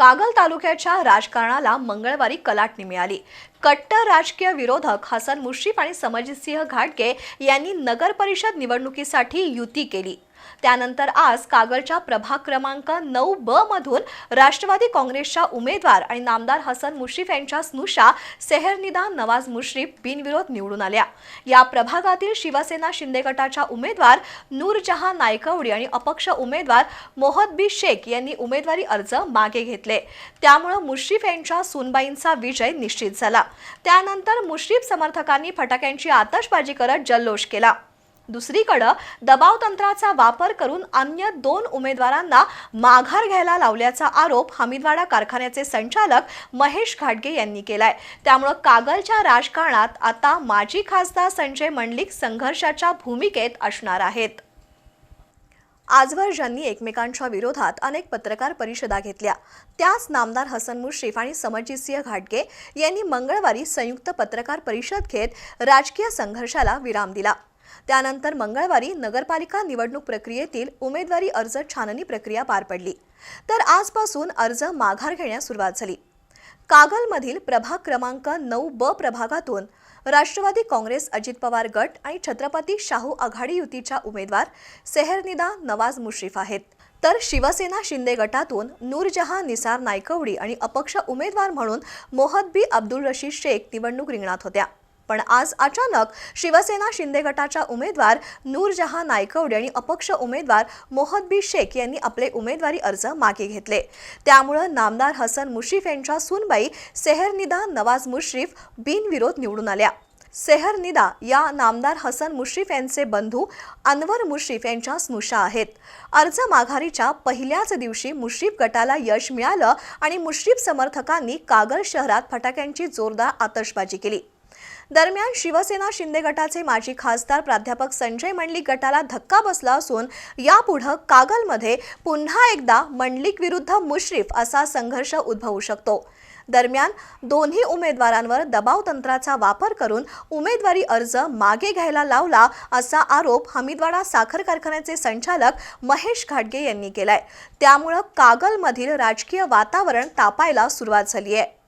कागल तालुक्याच्या राजकारणाला मंगळवारी कलाटणी मिळाली. कट्टर राजकीय विरोधक हसन मुश्रीफ आणि समजितसिंह घाटगे यांनी नगर परिषद निवडणुकीसाठी युती केली. त्यानंतर आज कागलच्या प्रभाग क्रमांक नऊ ब मधून राष्ट्रवादी काँग्रेसच्या उमेदवार आणि नामदार हसन मुश्रीफ यांच्या स्नुषा सेहरनिदा नवाज मुश्रीफ बिनविरोध निवडून आल्या. या प्रभागातील शिवसेना शिंदे गटाच्या उमेदवार नूरजहां नायकवडी आणि अपक्ष उमेदवार मोहद्बी शेख यांनी उमेदवारी अर्ज मागे घेतले. त्यामुळे मुश्रीफ यांच्या सुनबाईंचा विजय निश्चित झाला. त्यानंतर मुश्रीफ समर्थकांनी फटाक्यांची आतषबाजी करत जल्लोष केला. दुसरीकडं दबाव तंत्राचा वापर करून अन्य दोन उमेदवारांना माघार घ्यायला लावल्याचा आरोप हमीदवाडा कारखान्याचे संचालक महेश घाटगे यांनी केलाय. त्यामुळं कागलच्या राजकारणात आता माजी खासदार संजय मंडलिक संघर्षाच्या भूमिकेत असणार आहेत. आजवर ज्यांनी एकमेकांच्या विरोधात अनेक पत्रकार परिषदा घेतल्या त्याच नामदार हसन मुश्रीफ आणि समरजितसिंह घाटगे यांनी मंगळवारी संयुक्त पत्रकार परिषद घेत राजकीय संघर्षाला विराम दिला. त्यानंतर मंगळवारी नगरपालिका निवडणूक प्रक्रियेतील उमेदवारी अर्ज छाननी प्रक्रिया पार पडली. तर आजपासून अर्ज माघार घेण्यास सुरुवात झाली. कागलमधील प्रभाग क्रमांक नऊ ब प्रभागातून राष्ट्रवादी काँग्रेस अजित पवार गट आणि छत्रपती शाहू आघाडी युतीच्या उमेदवार सेहरनिदा नवाज मुश्रीफ आहेत. तर शिवसेना शिंदे गटातून नूरजहां निसार नायकवडी आणि अपक्ष उमेदवार म्हणून मोहद्बी अब्दुल रशीद शेख निवडणूक रिंगणात होत्या. पण आज अचानक शिवसेना शिंदे गटाच्या उमेदवार नूरजहां नायकवडे आणि अपक्ष उमेदवार मोहद्बी शेख यांनी आपले उमेदवारी अर्ज मागे घेतले. त्यामुळं नामदार हसन मुश्रीफ यांच्या सूनबाई सेहरनिदा नवाज मुश्रीफ बिनविरोध निवडून आल्या. सेहरनिदा या नामदार हसन मुश्रीफ यांचे बंधू अनवर मुश्रीफ यांच्या स्नुषा आहेत. अर्ज माघारीच्या पहिल्याच दिवशी मुश्रीफ गटाला यश मिळालं आणि मुश्रीफ समर्थकांनी कागल शहरात फटाक्यांची जोरदार आतषबाजी केली. दरम्यान शिवसेना शिंदे गटाचे माजी खासदार प्राध्यापक संजय मंडलिक गटाला धक्का बसला असून यापुढं कागलमध्ये पुन्हा एकदा मंडलिक विरुद्ध मुश्रीफ असा संघर्ष उद्भवू शकतो. दरम्यान दोन्ही उमेदवारांवर दबाव तंत्राचा वापर करून उमेदवारी अर्ज मागे घ्यायला लावला असा आरोप हमीदवाडा साखर कारखान्याचे संचालक महेश घाटगे यांनी केलाय. त्यामुळं कागलमधील राजकीय वातावरण तापायला सुरुवात झाली आहे